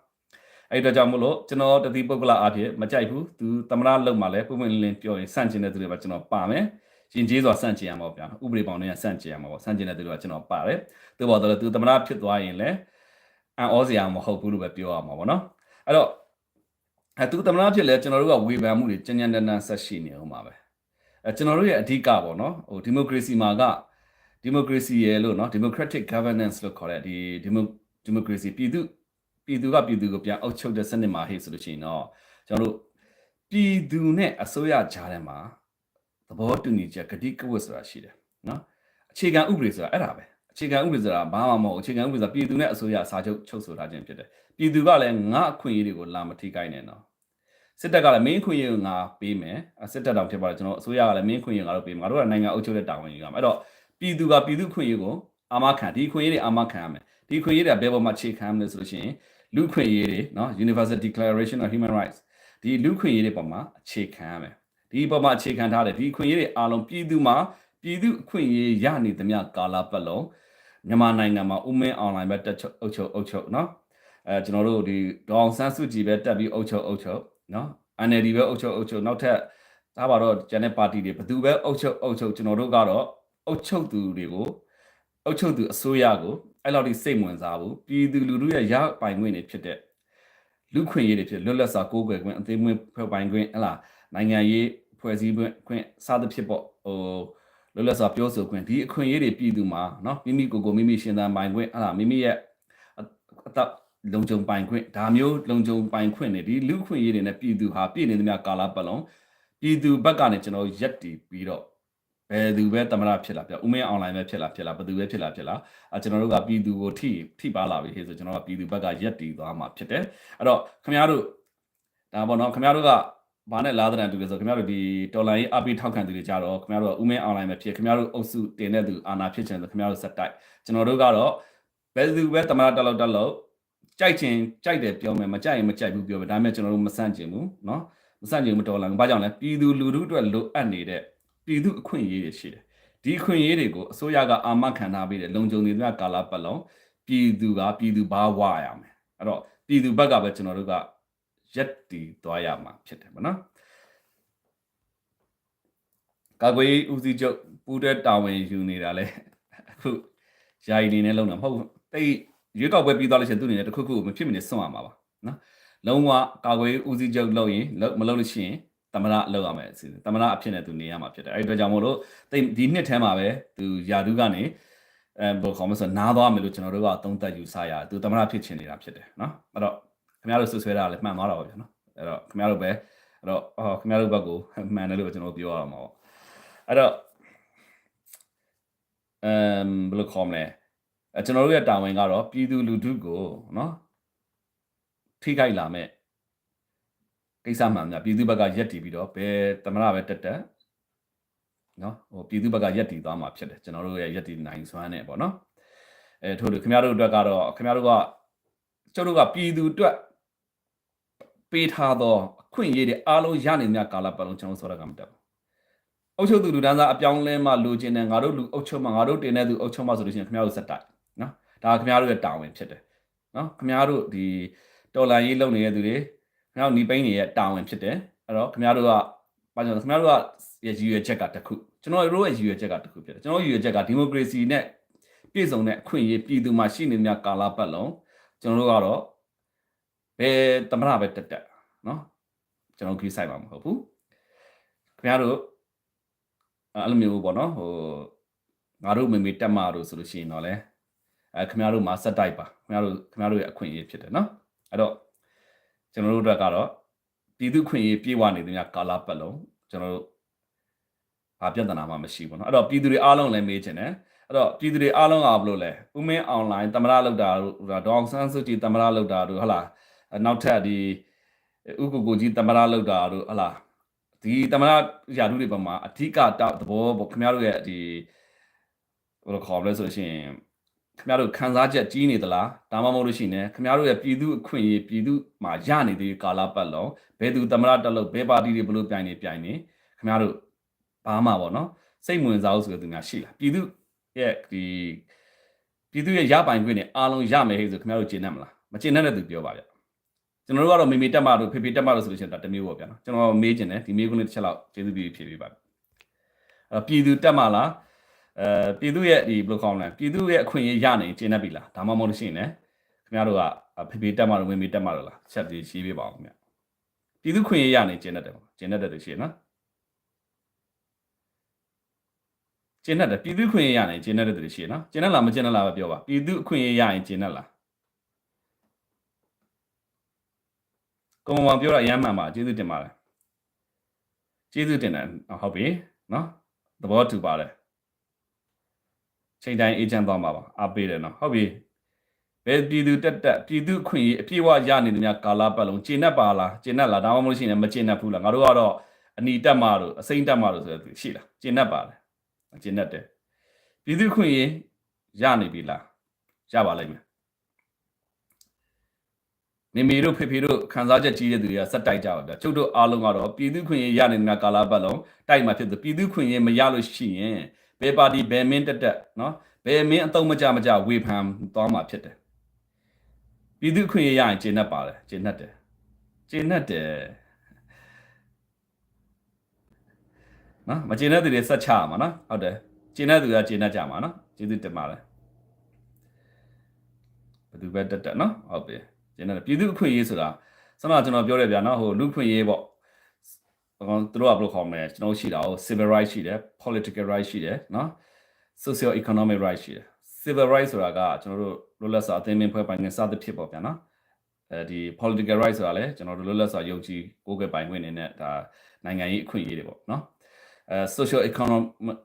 အဲ့တော့ကြောင့်မို့လို့ကျွန်တော်တတိပုဂ္ဂလအဖြစ်မကြိုက်ဘူးသူသမရလုံမှာလည်းပုံမှန်လင်းလင်းပြောရင်စန့်ကျင်တဲ့သူတွေမှာကျွန်တော်ပါမယ်ရင်ကျေးစွာစန့်ကျင်ရမှာပေါ့ဗျာဥပဒေပေါင်းတွေကစန့်ကျင်ရမှာပေါ့စန့်ကျင်တဲ့သူတွေကကျွန်တော်ပါတယ်သူပေါ်တော့သူသမရဖြစ်သွားရင်လည်းအံ့ဩစရာမဟုတ်ဘူးလို့ပဲပြောရမှာပေါ့နော်အဲ့တော့အဲသူသမရဖြစ်လဲကျွန်တော်တို့ကဝေဖန်မှုတွေကြံ့ကြံ့တန်းတန်းဆက်ရှိနေအောင်ပါပဲအဲကျွန်တော်တို့ရဲ့အဓိကပေါ့နော်ဟိုဒီမိုကရေစီမှာက ဒီမိုကရေစီရဲ့လို့နော် democratic governance လို့ခေါ်တဲ့ဒီဒီမိုကရေစီပြည်သူပြည်သူကပြည်သူကိုပြန်အုပ်ချုပ်တဲ့စနစ်မှာဟေ့ဆိုလို့ရှိရင်တော့ကျွန်တော်တို့ပြည်သူနဲ့အစိုးရကြားထဲမှာသဘောတူညီချက်ကတိကဝတ်ဆိုတာရှိတယ်နော်အခြေခံဥပဒေဆိုတာအဲ့ဒါပဲအခြေခံဥပဒေဆိုတာဘာမှမဟုတ်အခြေခံဥပဒေဆိုတာပြည်သူနဲ့အစိုးရစာချုပ်ချုပ်ဆိုထားခြင်းဖြစ်တယ်ပြည်သူကလည်းငါအခွင့်အရေးတွေကိုလာမထိခိုက်နဲ့နော်စစ်တပ်ကလည်းမင်းခွင့်ရေးကိုငါပေးမယ်စစ်တပ်တောင်ဖြစ်ပါတယ်ကျွန်တော်အစိုးရကလည်းမင်းခွင့်ရေးငါတို့ပေးမယ်ငါတို့ကနိုင်ငံအုပ်ချုပ်တဲ့တာဝန်ယူရမယ်အဲ့တော့ ပြည်သူကပြည်သူခွင့်ရေးကိုအာမခံဒီခွင့်ရေးတွေအာမခံရမယ်ဒီခွင့်ရေးတွေကဘယ်ပေါ်မှာခြေခံမလဲဆိုလို့ရှိရင်လူခွင့်ရေးတွေနော် Universal Declaration of Human Rights ဒီလူခွင့်ရေးတွေပေါ်မှာအခြေခံရမယ်ဒီပေါ်မှာအခြေခံထားတယ်ဒီခွင့်ရေးတွေအားလုံးပြည်သူမှာပြည်သူအခွင့်အရေးရနေသမျှကာလပတ်လုံးမြန်မာနိုင်ငံမှာဥမင်းအွန်လိုင်းပဲတက်ချုပ်အုပ်ချုပ်အုပ်ချုပ်နော်အဲကျွန်တော်တို့ဒီဒေါအောင်ဆန်းစုကြည်ပဲတက်ပြီးအုပ်ချုပ်အုပ်ချုပ်နော် NLD ပဲအုပ်ချုပ်အုပ်ချုပ်နောက်ထပ်ဒါပါတော့ကျန်တဲ့ပါတီတွေဘယ်သူပဲအုပ်ချုပ်အုပ်ချုပ်ကျွန်တော်တို့ကတော့ အုပ်ချုပ်သူတွေကိုအုပ်ချုပ်သူအစိုးရကိုအဲ့လောက်ထိစိတ်ဝင်စားဘူးပြည်သူလူထုရဲ့ရပိုင်ခွင့်တွေဖြစ်တဲ့လူခွင့်ရေးတွေဖြစ်လွတ်လပ်စွာကိုးကွယ်ခွင့်အသေးမွေးဖွဲ့ပိုင်ခွင့်ဟလာနိုင်ငံရေးဖွဲ့စည်းခွင့်စသဖြင့်ပေါ့ဟိုလွတ်လပ်စွာပြောဆိုခွင့်ဒီအခွင့်အရေးတွေပြည်သူမှာเนาะမိမိကိုယ်ကိုမိမိရှင်သန်ပိုင်ခွင့်ဟလာမိမိရဲ့အသက်လုံခြုံပိုင်ခွင့်ဒါမျိုးလုံခြုံပိုင်ခွင့်တွေဒီလူခွင့်ရေးတွေနဲ့ပြည်သူဟာပြည်နေသမျှကာလပတ်လုံးပြည်သူဘက်ကနေကျွန်တော်ရက်တည်ပြီးတော့ ဘယ်သူပဲသမရဖြစ်လာပြဥမင်းအွန်လိုင်းပဲဖြစ်လာဖြစ်လာဘယ်သူပဲဖြစ်လာဖြစ်လာအဲကျွန်တော်တို့ကပြည်သူကိုထိထိပါလာပြီဟေ့ဆိုကျွန်တော်ကပြည်သူဘက်ကရက်တည်သွားမှာဖြစ်တယ်အဲ့တော့ခင်ဗျားတို့ဒါပေါ့နော်ခင်ဗျားတို့ကဘာနဲ့လာတဲ့တူလဲဆိုခင်ဗျားတို့ဒီတော်လိုင်းအပိထောက်ခံသူတွေကြတော့ခင်ဗျားတို့ကဥမင်းအွန်လိုင်းပဲဖြစ်ခင်ဗျားတို့အုပ်စုတင်တဲ့သူအာနာဖြစ်ချင်ဆိုခင်ဗျားတို့စက်တိုက်ကျွန်တော်တို့ကတော့ဘယ်သူပဲသမရတက်လောက်တက်လောက်ကြိုက်ချင်ကြိုက်တယ်ပြောမယ်မကြိုက်ရင်မကြိုက်ဘူးပြောမယ်ဒါပေမဲ့ကျွန်တော်တို့မဆန့်ကျင်ဘူးเนาะမဆန့်ကျင်မတော်လာဘူးဘာကြောင့်လဲပြည်သူလူထုအတွက်လိုအပ်နေတဲ့ ပြည်သူအခွင့်အရေးတွေရှိတယ်ဒီအခွင့်အရေးတွေကိုအစိုးရကအာမခံထားပေးတယ်လုံခြုံနေတဲ့ကာလပတ်လုံးပြည်သူကပြည်သူဘာဝရမယ်အဲ့တော့ပြည်သူဘက်ကပဲကျွန်တော်တို့ကရက်တီသွားရမှာဖြစ်တယ်ဗောနော်ကာကွယ်ဦးစီးချုပ်ပူးတဲ့တာဝန်ယူနေတာလဲအခုယာယီနေနဲ့လုံတာမဟုတ်ဘူးတိတ်ရွေးကောက်ပွဲပြီးသွားလို့ရှိရင်သူ့အနေနဲ့တခုခုမဖြစ်မနေစွန့်ရမှာပါနော်လုံးဝကာကွယ်ဦးစီးချုပ်လုပ်ရင်မလုပ်လို့ရှိရင် သမရလောက်ရမယ်အစီအစဉ်သမရအဖြစ်နဲ့သူနေရမှာဖြစ်တယ်အဲ့ဒီအတွက်ကြောင့်မို့လို့ဒီနှစ်ထဲမှာပဲသူယာဒူးကနေအဲဘယ်ခေါ်မဆိုနားသွားမယ်လို့ကျွန်တော်တို့ကသုံးသပ်ယူဆရသူသမရဖြစ်ချင်နေတာဖြစ်တယ်နော်အဲ့တော့ခင်ဗျားတို့ဆွဆွဲတာလည်းမှန်သွားတာပါဗျာနော်အဲ့တော့ခင်ဗျားတို့ပဲအဲ့တော့အော်ခင်ဗျားတို့ဘက်ကိုမှန်တယ်လို့ကျွန်တော်ပြောရမှာပေါ့အဲ့တော့အမ်ဘယ်လိုခေါ်မလဲအဲကျွန်တော်တို့ရဲ့တာဝန်ကတော့ပြည်သူလူထုကိုနော်ထိခိုက်လာမဲ့ ကိစ္စမှန်များပြည်သူဘက်ကရက်တည်ပြီးတော့ဘယ်သမရပဲတက်တက်နော်ဟိုပြည်သူဘက်ကရက်တည်သွားမှာဖြစ်တယ်ကျွန်တော်တို့ရဲ့ရက်တည်နိုင်စွမ်းနဲ့ပေါ့နော်အဲထို့လို့ခင်ဗျားတို့အတွက်ကတော့ခင်ဗျားတို့ကကျုပ်တို့ကပြည်သူအတွက်ပေးထားသောအခွင့်အရေးတွေအားလုံးရနေမြကာလပတ်လုံးကျွန်တော်ဆိုရကမတက်ဘူးအုပ်ချုပ်သူလူတန်းစားအပြောင်းလဲမှလိုချင်တယ်ငါတို့လူအုပ်ချုပ်မှငါတို့တင်တဲ့သူအုပ်ချုပ်မှဆိုလို့ရှိရင်ခင်ဗျားတို့စက်တိုက်နော်ဒါခင်ဗျားတို့ရဲ့တာဝန်ဖြစ်တယ်နော်ခင်ဗျားတို့ဒီတော်လန်ရေးလုပ်နေတဲ့သူတွေ ခင်ဗျားတို့နီးပိန်းတွေရဲ့တာဝန်ဖြစ်တယ်အဲ့တော့ခင်ဗျားတို့ကဘာကြောင့်ခင်ဗျားတို့ကရည်ရွယ်ချက်ကတစ်ခုကျွန်တော်တို့ရဲ့ရည်ရွယ်ချက်ကတစ်ခုဖြစ်တယ်ကျွန်တော်ရည်ရွယ်ချက်ကဒီမိုကရေစီနဲ့ပြည်စုံတဲ့အခွင့်အရေးပြည်သူမှာရှိနေမြကာလပတ်လုံးကျွန်တော်တို့ကတော့ဘယ်သမရပဲတက်တက်နော်ကျွန်တော်ကြီးဆိုင်မှာမဟုတ်ဘူးခင်ဗျားတို့အဲ့လိုမျိုးပေါ့နော်ဟိုငါတို့မေမေတက်မှာတို့ဆိုလို့ရှိရင်တော့လေအဲခင်ဗျားတို့မှာစက်တိုက်ပါခင်ဗျားတို့ခင်ဗျားတို့ရဲ့အခွင့်အရေးဖြစ်တယ်နော်အဲ့တော့ ကျွန်တော်တို့အတွက်ကတော့ပြည်သူခွင့်ရေးပြေဝနေတဲ့များကာလပတ်လုံးကျွန်တော်တို့ဘာပြဿနာမှမရှိဘူးเนาะအဲ့တော့ပြည်သူတွေအားလုံးလည်းမေးချင်တယ်အဲ့တော့ပြည်သူတွေအားလုံးကဘလို့လဲဥမင်းအွန်လိုင်းတမရလောက်တာတို့ဒေါအောင်ဆန်းစုကြည်တမရလောက်တာတို့ဟလာနောက်ထပ်ဒီဥက္ကုကိုကြီးတမရလောက်တာတို့ဟလာဒီတမရယာတုတွေပေါ်မှာအဓိကသဘောပေါ့ခင်ဗျားတို့ရဲ့ဒီဘယ်လိုခေါ်မလဲဆိုလို့ရှိရင် ခင်ဗျားတို့ခံစားချက်ကြီးနေသလားဒါမှမဟုတ်လို့ရှိရင်ခင်ဗျားတို့ရဲ့ပြည်သူအခွင့်အရေးပြည်သူမှာရနေသေးကာလပတ်လုံးဘယ်သူသမရတက်လို့ဘယ်ပါတီတွေဘလို့ပြိုင်နေပြိုင်နေခင်ဗျားတို့ဘာမှပေါ့နော်စိတ်ဝင်စားဖို့ဆိုတဲ့သူများရှိလားပြည်သူရဲ့ဒီပြည်သူရဲ့ရပိုင်ခွင့်နဲ့အားလုံးရမယ်ဟဲ့ဆိုခင်ဗျားတို့ကျင့်တတ်မလားမကျင့်တတ်တဲ့သူပြောပါဗျကျွန်တော်တို့ကတော့မေမေတက်မတို့ဖေဖေတက်မတို့ဆိုလို့ရှိရင်ဒါတစ်မျိုးပေါ့ဗျာနော်ကျွန်တော်မေးခြင်းတယ်ဒီမေးခွန်းလေးတစ်ချက်လောက်ကျေးဇူးပြုဖြေပေးပါအဲ့ပြည်သူတက်မလား အဲပြည်သူရဲ့ဒီဘယ်လိုကောင်းလဲပြည်သူရဲ့အခွင့်အရေးရနေကျင့်တတ်ပြီလားဒါမှမဟုတ်လို့ရှိရင်လည်းခင်ဗျားတို့ကဖေဖေတက်မတို့မေမေတက်မတို့လားချက်ပြီးရှင်းပေးပါအောင်ခင်ဗျာပြည်သူခွင့်ရရနေကျင့်တတ်တယ်ပေါ့ကျင့်တတ်တယ်လို့ရှိရင်နော်ကျင့်တတ်တယ်ပြည်သူခွင့်ရရနေကျင့်တတ်တယ်လို့ရှိရင်နော်ကျင့်တတ်လားမကျင့်တတ်လားပဲပြောပါပြည်သူခွင့်ရရရင်ကျင့်တတ်လားကိုမမောင်ပြောတာအရမ်းမှန်ပါကျေးဇူးတင်ပါတယ်ကျေးဇူးတင်တယ်ဟုတ်ပြီနော်သဘောတူပါတယ် ချိန်တိုင်းအေဂျင့်သွားမှာပါအားပေးတယ်နော်ဟုတ်ပြီဘယ်ပြည်သူတက်တက်ပြည်သူခွင့်ရေးအပြည့်အဝရနေတယ်များကာလာပတ်လုံးကျင့်တတ်ပါလားကျင့်တတ်လားဒါမှမဟုတ်ရှင်လည်းမကျင့်တတ်ဘူးလားငါတို့ကတော့အနီတက်မှာတို့အစိမ့်တက်မှာတို့ဆိုတဲ့ရှိလားကျင့်တတ်ပါလားကျင့်တတ်တယ်ပြည်သူခွင့်ရေးရနေပြီလားရပါလိမ့်မယ်မိမိတို့ဖေဖေတို့ခံစားချက်ကြီးတဲ့သူတွေကစက်တိုက်ကြပါဗျာကျုပ်တို့အားလုံးကတော့ပြည်သူခွင့်ရေးရနေတဲ့ကာလာပတ်လုံးတိုက်မှာဖြစ်သူပြည်သူခွင့်ရေးမရလို့ရှိရင် ဘယ်ပါတီဘယ်မင်းတက်တက်နော်ဘယ်မင်းအတုံးမကြမကြဝေဖန်သွားမှာဖြစ်တယ်ပြည်သူခွင့်ရေးရရင်ကျင့်တတ်ပါတယ်ကျင့်တတ်တယ်ကျင့်တတ်တယ်နော်မကျင့်တဲ့သူတွေဆက်ချရမှာနော်ဟုတ်တယ်ကျင့်တဲ့သူကကျင့်တတ်ကြမှာနော်ကျေးဇူးတင်ပါတယ်ဘယ်သူပဲတက်တက်နော်ဟုတ်ပြီကျင်းတယ်ပြည်သူအခွင့်အရေးဆိုတာစမကျွန်တော်ပြောရဗျာနော်ဟိုလူခွင့်ရေးပေါ့ ဟိုသူတို့ကဘယ်လိုခေါ်မလဲကျွန်တော်ရှိတာဟို civil rights ရှိတယ် political rights ရှိတယ်နော် socio economic rights ရှိတယ် civil rights ဆိုတာကကျွန်တော်တို့လွတ်လပ်စွာအသိဉာဏ်ဖွဲ့ပိုင်ခွင့်စသဖြင့်ပေါ့ဗျာနော်အဲဒီ political rights ဆိုတာလည်းကျွန်တော်တို့လွတ်လပ်စွာယုံကြည်ကိုးကွယ်ပိုင်ခွင့်နေနဲ့ဒါနိုင်ငံရေးအခွင့်အရေးတွေပေါ့နော်အဲ social economic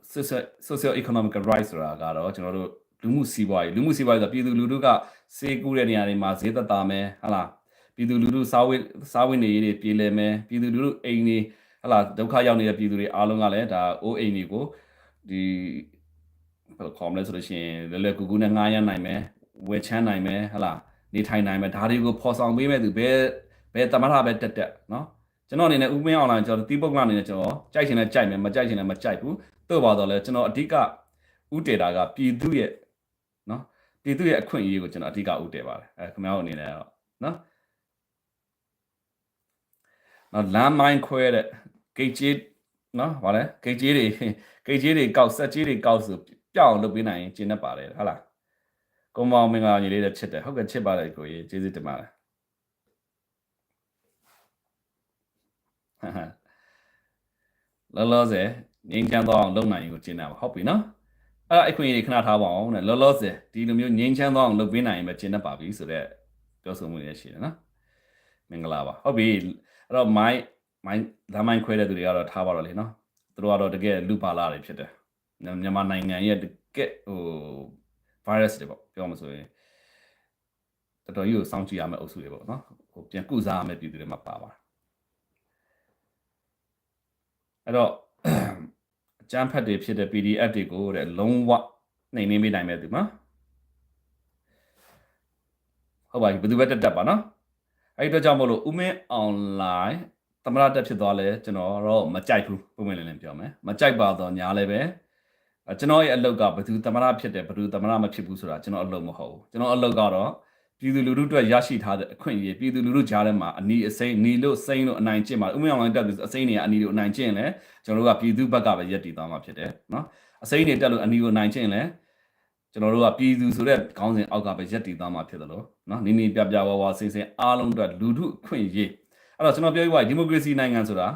social economic rights ဆိုတာကတော့ကျွန်တော်တို့လူမှုစီးပွားရေးလူမှုစီးပွားရေးဆိုပြည်သူလူထုကစေကူးတဲ့နေရာတွေမှာဈေးသက်သာမယ်ဟလားပြည်သူလူထုစားဝတ်စားဝတ်နေရေးတွေပြည်လည်မယ်ပြည်သူလူထုအိမ်တွေ ဟလားဒုက္ခရောက်နေတဲ့ပြည်သူတွေအားလုံးကလည်းဒါအိုးအိမ်တွေကိုဒီဘယ်လိုခေါ်မလဲဆိုလို့ရှိရင်လဲလဲကူကူနဲ့ငှားရမ်းနိုင်မယ်ဝယ်ချမ်းနိုင်မယ်ဟလားနေထိုင်နိုင်မယ်ဒါတွေကိုဖော်ဆောင်ပေးမဲ့သူဘယ်ဘယ်တမထပဲတက်တက်နော်ကျွန်တော်အနေနဲ့ဥပင်းအောင်လာကျွန်တော်တီးပုတ်ကအနေနဲ့ကျွန်တော်ကြိုက်ချင်လဲကြိုက်မယ်မကြိုက်ချင်လဲမကြိုက်ဘူးသို့ပါတော့လဲကျွန်တော်အဓိကဥတေတာကပြည်သူရဲ့နော်ပြည်သူရဲ့အခွင့်အရေးကိုကျွန်တော်အဓိကဥတည်ပါတယ်အဲခင်ဗျားတို့အနေနဲ့တော့နော်နော်လမ်းမိုင်းခွဲတဲ့ ဂိတ်ကြီးနော်ဗါလဲဂိတ်ကြီးတွေဂိတ်ကြီးတွေကောက်ဆက်ကြီးတွေကောက်ဆိုပြောင်းလုပ်ပေးနိုင်ရင်ကျင်းတတ်ပါတယ်ဟုတ်လားကုံမောင်မင်္ဂလာညီလေးတဲ့ချစ်တယ်ဟုတ်ကဲ့ချစ်ပါတယ်ကိုကြီးကျေးဇူးတင်ပါတယ်လောလောဆယ်ငြိမ်းချမ်းသောအောင်လုပ်နိုင်ရင်ကိုကျင်းတတ်ပါဟုတ်ပြီနော်အဲ့ဒါအခွင့်အရေးခဏထားပါအောင်တဲ့လောလောဆယ်ဒီလိုမျိုးငြိမ်းချမ်းသောအောင်လုပ်ပေးနိုင်ရင်ပဲကျင်းတတ်ပါပြီဆိုတော့ပြောဆိုမှုရရှိတယ်နော်မင်္ဂလာပါဟုတ်ပြီအဲ့တော့ my my ဒါမိုင်းခွဲတဲ့သူတွေကတော့ထားပါတော့လေနော်သူတို့ကတော့တကယ်လူပါလာတွေဖြစ်တယ်မြန်မာနိုင်ငံရဲ့တကယ်ဟို virus တွေပေါ့ပြောမှဆိုရင်တော်တော်ကြီးကိုစောင့်ကြည့်ရမယ့်အုပ်စုတွေပေါ့နော်ဟိုပြန်ကုစားရမယ့်ပြည်သူတွေမှာပါပါအဲ့တော့အကျန်းဖတ်တွေဖြစ်တဲ့ PDF တွေကိုတဲ့လုံးဝနှိမ်နှင်းပေးနိုင်မဲ့သူနော်ဟုတ်ပါပြီဘယ်သူပဲတက်တက်ပါနော်အဲ့ဒီတော့ကြောင့်မို့လို့ဥမင်း online သမရတက်ဖြစ်သွားလဲကျွန်တော်တော့မကြိုက်ဘူးပုံမှန်လည်းလည်းပြောမယ်မကြိုက်ပါတော့ညာလည်းပဲကျွန်တော်ရဲ့အလုပ်ကဘယ်သူသမရဖြစ်တယ်ဘယ်သူသမရမဖြစ်ဘူးဆိုတာကျွန်တော်အလုပ်မဟုတ်ဘူးကျွန်တော်အလုပ်ကတော့ပြည်သူလူထုအတွက်ရရှိထားတဲ့အခွင့်အရေးပြည်သူလူထုကြားထဲမှာအနီးအစိမ်းနီလို့စိမ်းလို့အနိုင်ကျင့်ပါဥမအောင်လိုက်တက်အစိမ်းတွေအနီးလို့အနိုင်ကျင့်လဲကျွန်တော်တို့ကပြည်သူဘက်ကပဲရက်တည်သွားမှာဖြစ်တယ်နော်အစိမ်းတွေတက်လို့အနီးကိုအနိုင်ကျင့်လဲကျွန်တော်တို့ကပြည်သူဆိုတဲ့ခေါင်းစဉ်အောက်ကပဲရက်တည်သွားမှာဖြစ်တယ်လို့နော်နီနီပြပြဝဝစင်စင်အားလုံးအတွက်လူထုအခွင့်အရေး အဲ့တော့ကျွန်တော်ပြောပြဒီမိုကရေစီနိုင်ငံဆိုတာ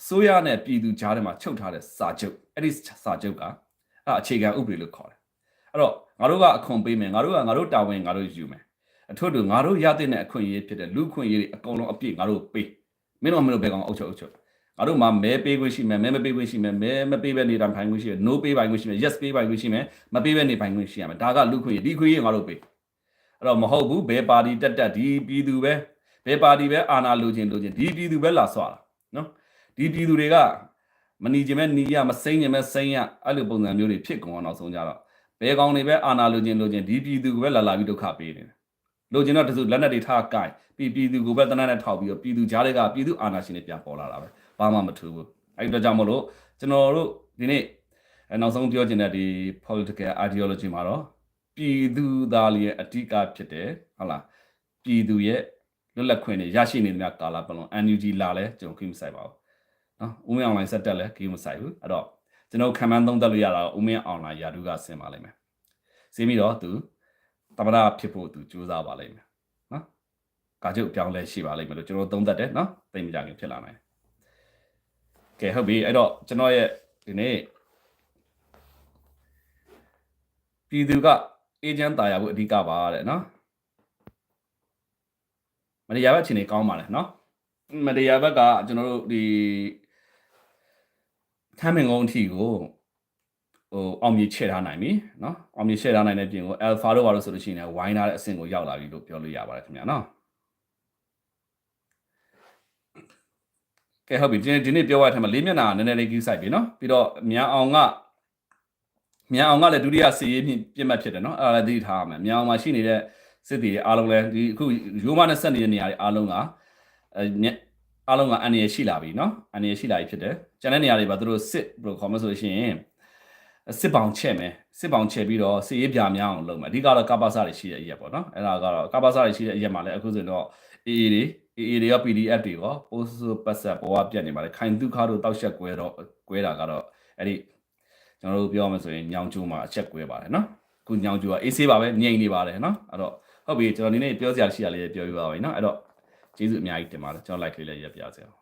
အစိုးရနဲ့ပြည်သူကြားထဲမှာချုပ်ထားတဲ့စာချုပ်အဲ့ဒီစာချုပ်ကအဲ့အခြေခံဥပဒေလို့ခေါ်တယ်အဲ့တော့ငါတို့ကအခွန်ပေးမယ်ငါတို့ကငါတို့တာဝန်ငါတို့ယူမယ်အထွတ်တူငါတို့ရတဲ့အခွင့်အရေးဖြစ်တဲ့လူခွင့်ရေးတွေအကုန်လုံးအပြည့်ငါတို့ပေးမင်းတို့မင်းတို့ဘယ်ကောင်အုပ်ချုပ်အုပ်ချုပ်ငါတို့မှာမဲပေးခွင့်ရှိမယ်မဲမပေးခွင့်ရှိမယ်မဲမပေးဘဲနေတာဖိုင်ခွင့်ရှိမယ် no ပေးပိုင်ခွင့်ရှိမယ် yes ပေးပိုင်ခွင့်ရှိမယ်မပေးဘဲနေပိုင်ခွင့်ရှိရမယ်ဒါကလူခွင့်ရေးဒီခွင့်ရေးငါတို့ပေးအဲ့တော့မဟုတ်ဘူးဘယ်ပါတီတက်တက်ဒီပြည်သူပဲ ဘယ်ပါတီပဲအာဏာလိုချင်လိုချင်ဒီပြည်သူပဲလာဆွာတာနော်ဒီပြည်သူတွေကမနီကျင်မဲ့နီရမစိမ့်ကျင်မဲ့စိမ့်ရအဲ့လိုပုံစံမျိုးတွေဖြစ်ကုန်အောင်နောက်ဆုံးကြတော့ဘယ်ကောင်တွေပဲအာဏာလိုချင်လိုချင်ဒီပြည်သူကပဲလာလာပြီးဒုက္ခပေးနေတယ်လိုချင်တော့တစုလက်နက်တွေထားကိုင်ပြည်ပြည်သူကိုပဲတနက်နဲ့ထောက်ပြီးတော့ပြည်သူကြားတွေကပြည်သူအာဏာရှင်တွေပြန်ပေါ်လာတာပဲဘာမှမထူးဘူးအဲ့ဒီတော့ကြောင့်မလို့ကျွန်တော်တို့ဒီနေ့အဲနောက်ဆုံးပြောချင်တဲ့ဒီ political ideology မှာတော့ပြည်သူသားလေးရဲ့အဓိကဖြစ်တယ်ဟုတ်လားပြည်သူရဲ့ လွတ်လပ်ခွင့်တွေရရှိနေသမျှကာလပတ်လုံး NUG လာလဲကျွန်တော်ခိမဆိုင်ပါဘူးနော်ဦးမင်းအောင်လိုင်းဆက်တက်လဲခိမဆိုင်ဘူးအဲ့တော့ကျွန်တော်ခံမှန်းသုံးသပ်လို့ရတာဦးမင်းအောင်လိုင်းယာတုကဆင်ပါလိမ့်မယ်ဆင်းပြီးတော့သူတမရဖြစ်ဖို့သူကြိုးစားပါလိမ့်မယ်နော်ကာချုပ်ပြောင်းလဲရှိပါလိမ့်မယ်လို့ကျွန်တော်သုံးသပ်တယ်နော်သိမကြခင်ဖြစ်လာနိုင်ကဲဟုတ်ပြီအဲ့တော့ကျွန်တော်ရဲ့ဒီနေ့ပြည်သူကအေဂျင့်တာယာဖို့အဓိကပါတဲ့နော် မရိယာဘက်ချင်းနေကောင်းပါလေနော်မရိယာဘက်ကကျွန်တော်တို့ဒီထမ်းမင်ကုန်းအထီကိုဟိုအောင်မြေချဲ့ထားနိုင်ပြီနော်အောင်မြေချဲ့ထားနိုင်တဲ့ပြင်ကို alpha တို့ဘာလို့ဆိုလို့ရှိရင်ဝိုင်းထားတဲ့အဆင့်ကိုရောက်လာပြီလို့ပြောလို့ရပါတယ်ခင်ဗျာနော်ကဲဟုတ်ပြီဒီနေ့ဒီနေ့ပြောရတဲ့အထက်မှာလေးမျက်နှာနည်းနည်းလေးကြီးစိုက်ပြီနော်ပြီးတော့မြန်အောင်ကမြန်အောင်ကလည်းဒုတိယစီရေးပြစ်မှတ်ဖြစ်တယ်နော်အဲ့ဒါလည်းသိထားရမယ်မြန်အောင်မှာရှိနေတဲ့ စစ်တီတွေအားလုံးလည်းဒီအခုရိုးမနဲ့ဆက်နေတဲ့နေရာတွေအားလုံးကအဲအားလုံးကအန်ရရှိလာပြီနော်အန်ရရှိလာပြီဖြစ်တယ်ကျန်တဲ့နေရာတွေပါသူတို့စစ်ဘယ်လိုခေါ်မလဲဆိုလို့ရှိရင်စစ်ပေါင်ချက်မယ်စစ်ပေါင်ချက်ပြီးတော့စစ်ရေးပြများအောင်လုပ်မယ်အဓိကတော့ကပ္ပစတွေရှိတဲ့အရက်ပေါ့နော်အဲ့ဒါကတော့ကပ္ပစတွေရှိတဲ့အရက်မှာလည်းအခုဆိုရင်တော့ AA တွေ AA တွေရော PDF တွေရော post ပတ်ဆက်ပေါ်ကပြတ်နေပါလေခိုင်ဒုက္ခတို့တောက်ချက်ကွဲတော့ကွဲတာကတော့အဲ့ဒီကျွန်တော်တို့ပြောမှဆိုရင်ညောင်ကျိုးမှာအချက်ကွဲပါတယ်နော်အခုညောင်ကျိုးကအေးဆေးပါပဲငြိမ်နေပါတယ်နော်အဲ့တော့ ဟုတ်ပြီကျွန်တော်ဒီနေ့ပြောစရာရှိရလေးပြောပြပါမယ်နော်အဲ့တော့ကျေးဇူးအများကြီးတင်ပါတယ်ကျွန်တော် like လေးလည်းရပ်ပြစေအောင်